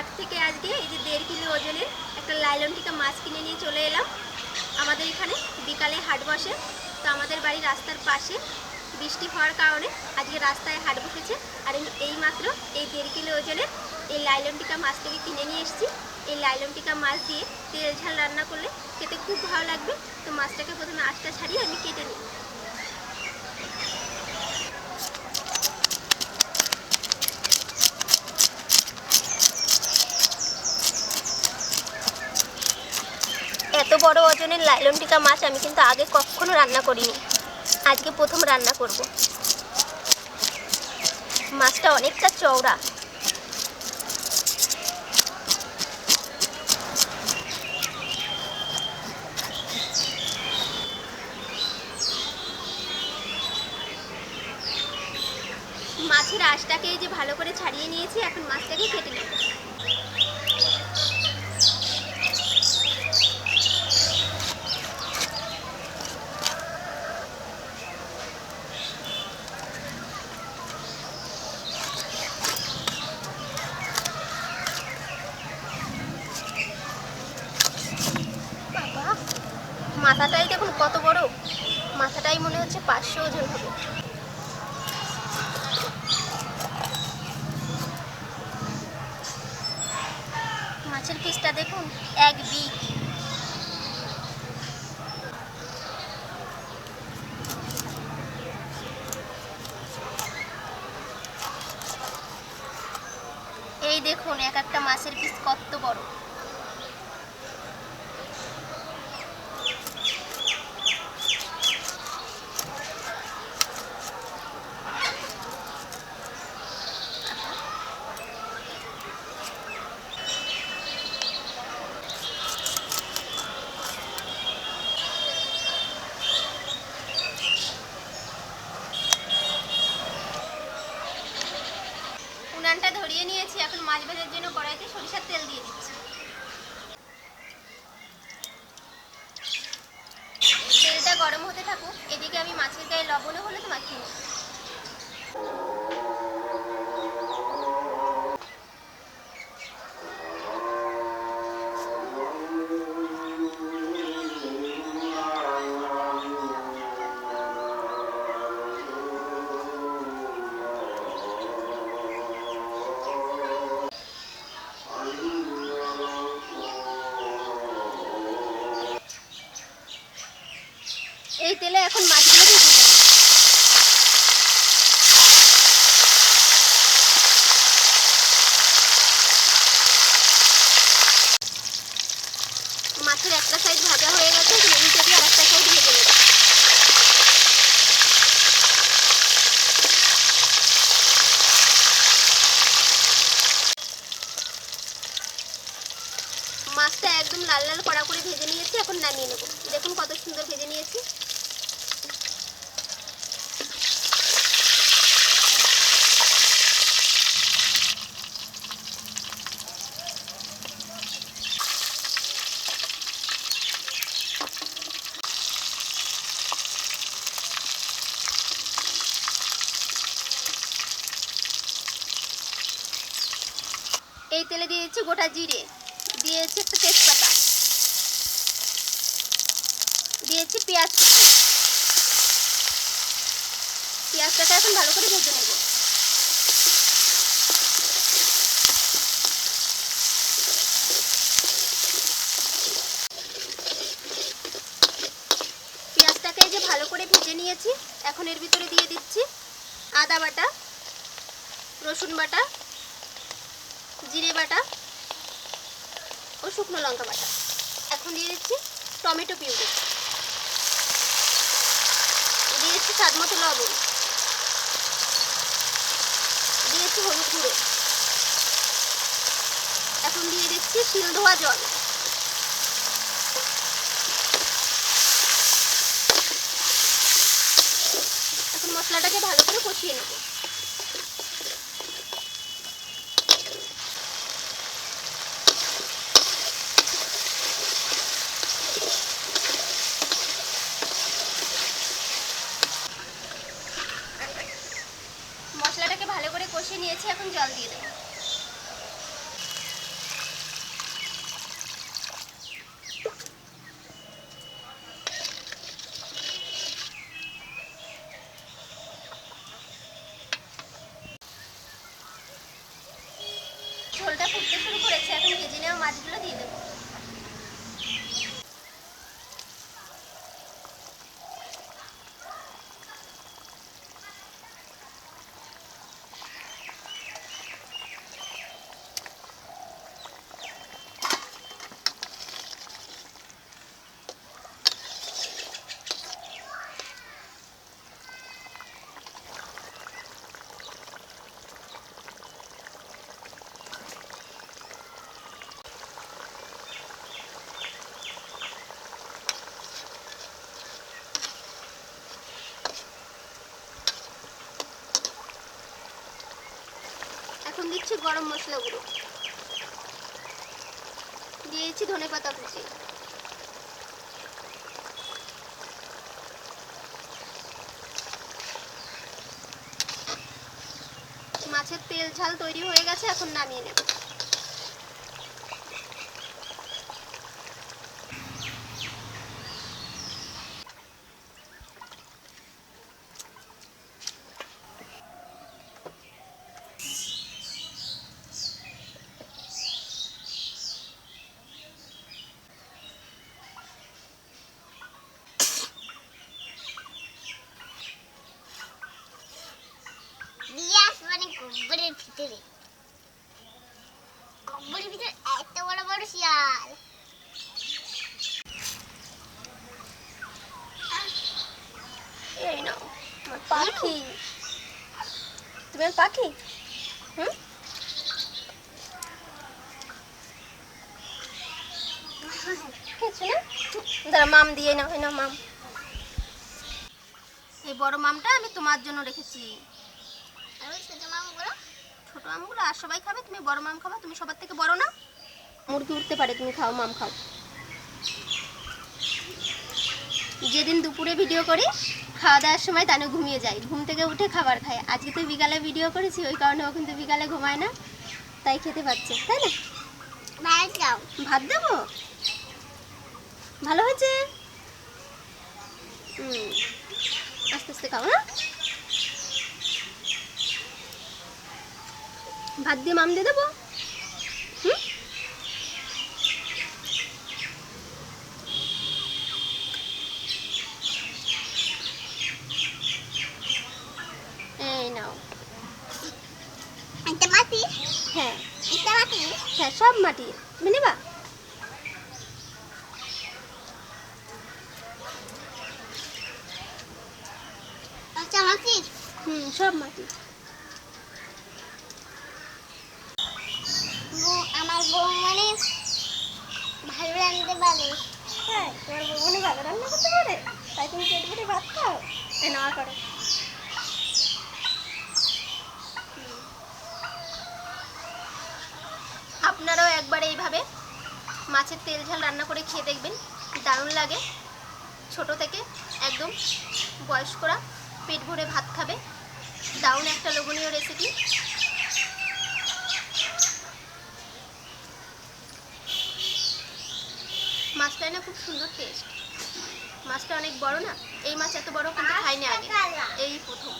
হাট থেকে আজকে এই যে দেড় কিলো ওজনের একটা লাইলন টিকা মাছ কিনে নিয়ে চলে এলাম। আমাদের এখানে বিকালে হাট বসে, তো আমাদের বাড়ির রাস্তার পাশে বৃষ্টি হওয়ার কারণে আজকে রাস্তায় হাট বসেছে। আর এই মাত্র এই দেড় কিলো ওজনের এই লাইলন টিকা মাছটাকে কিনে নিয়ে এসেছি। এই লাইলন টিকা মাছ দিয়ে তেল ঝাল রান্না করলে খেতে খুব ভালো লাগবে। তো মাছটাকে প্রথমে আঁচটা ছাড়িয়ে আমি কেটে নিই। এত বড় ওজনের লাইলন টিকা মাছ আমি কিন্তু আগে কখনো রান্না করিনি। আজকে প্রথম রান্না করব। মাছটা অনেকটা চওড়া। মাছের আঁশটাকে যে ভালো করে ছাড়িয়ে নিয়েছি, এখন মাছটাকে কেটে নেব বাবা মাথাটাই দেখুন কত বড়? মাথাটাই মনে হচ্ছে পাঁচশো ওজন হবে। মাছের পিসটা দেখুন, এক বিগ এই দেখুন, এক একটা মাছের পিস কত বড় উনানটা ধরিয়ে নিয়েছি এখন মাছ ভাজার জন্য কড়াইতে সরিষার তেল দিয়ে দিচ্ছি। তেলটা গরম হতে থাকুক, এদিকে আমি মাছের গায়ে লবণও হলে তো মাখিয়ে নেব এখন মাছগুলো নেব মাছের একটা সাইড ভাজা হয়ে গেছে উল্টে দিয়ে আরেকটা সাইড ভেজে নেব মাছটা একদম লাল লাল কড়া করে ভেজে নিয়েছি, এখন নামিয়ে নেব। দেখুন কত সুন্দর ভেজে নিয়েছি। এই তেলে দিয়ে দিচ্ছি গোটা জিরে। দিয়েছি একটু তেজপাতা। দিয়েছি পেঁয়াজ কুচি। পেঁয়াজটাকে এখন ভালো করে ভেজে নেব। পেঁয়াজটাকে যে ভালো করে ভেজে নিয়েছি, এখন এর ভিতরে দিয়ে দিচ্ছি আদা বাটা, রসুন বাটা জিরে বাটা ও শুকনো লঙ্কা বাটা। এখন দিয়ে দিচ্ছি টমেটো পিউরি। দিয়েছি স্বাদ মতো লবণ। দিয়েছি হলুদ গুঁড়ো। এখন দিয়ে দিচ্ছি শিল ধোয়া জল। এখন মশলাটাকে ভালো করে কষিয়ে নেব মশলাটাকে ভালো করে কষিয়ে নিয়েছি এখন জল দিয়ে দেবো ঝোলটা ফুটতে শুরু করেছে এখন ভেজে নেওয়া মাছগুলো দিয়ে এখন দিচ্ছি গরম মশলা গুঁড়ো দিয়েছি ধনে পাতা কুচি। মাছের তেল ঝাল তৈরি হয়ে গেছে, এখন নামিয়ে নেব দিয়ে আসব মানে গব্বরের ভিতরে গব্বরের ভিতরে এত বড় বড় শিয়াল এই নাও পাখি তুমি পাখি হুম দাঁড়া মাম দিয়ে নাও এই নাও মাম এই বড় মামটা আমি তোমার জন্য রেখেছি. ছোট আমগুলো আর সবাই খাবে তুমি বড় মাম খাবা তুমি সবার থেকে বড় না। মুরগি উঠতে পারে তুমি খাও মাম খাও। যেদিন দুপুরে ভিডিও করি খাওয়া দাওয়ার সময় তানু ঘুমিয়ে যায়। ঘুম থেকে উঠে খাবার খায়। আজকে তো বিকালে ভিডিও করেছি ওই কারণে ও কিন্তু বিকালে ঘুমায় না তাই খেতে পাচ্ছে তাই না? ভাত দাও। ভাত দেবো? ভালো হয়েছে? হুম আস্তে আস্তে খাও না? ভাত দিয়ে মাম দিয়ে দেবো? এই নাও। এটা মাটি হ্যাঁ। এটা মাটি হ্যাঁ সব মাটি তুমি নেবা এটা মাটি হুম সব মাটি বউ আমার বউ মানে হ্যাঁ তোমার পারে? তাই তুমি ভাত খাও। আপনারাও একবার এইভাবে মাছের তেল ঝাল রান্না করে খেয়ে দেখবেন। দারুণ লাগে। ছোট থেকে একদম বয়স্করা পেট ভরে ভাত খাবে। দারুণ একটা লোভনীয় রেসিপি মাছটা না? খুব সুন্দর টেস্ট মাছটা অনেক বড় না? এই মাছ এত বড় কিন্তু খাইনি আগে। এই প্রথম।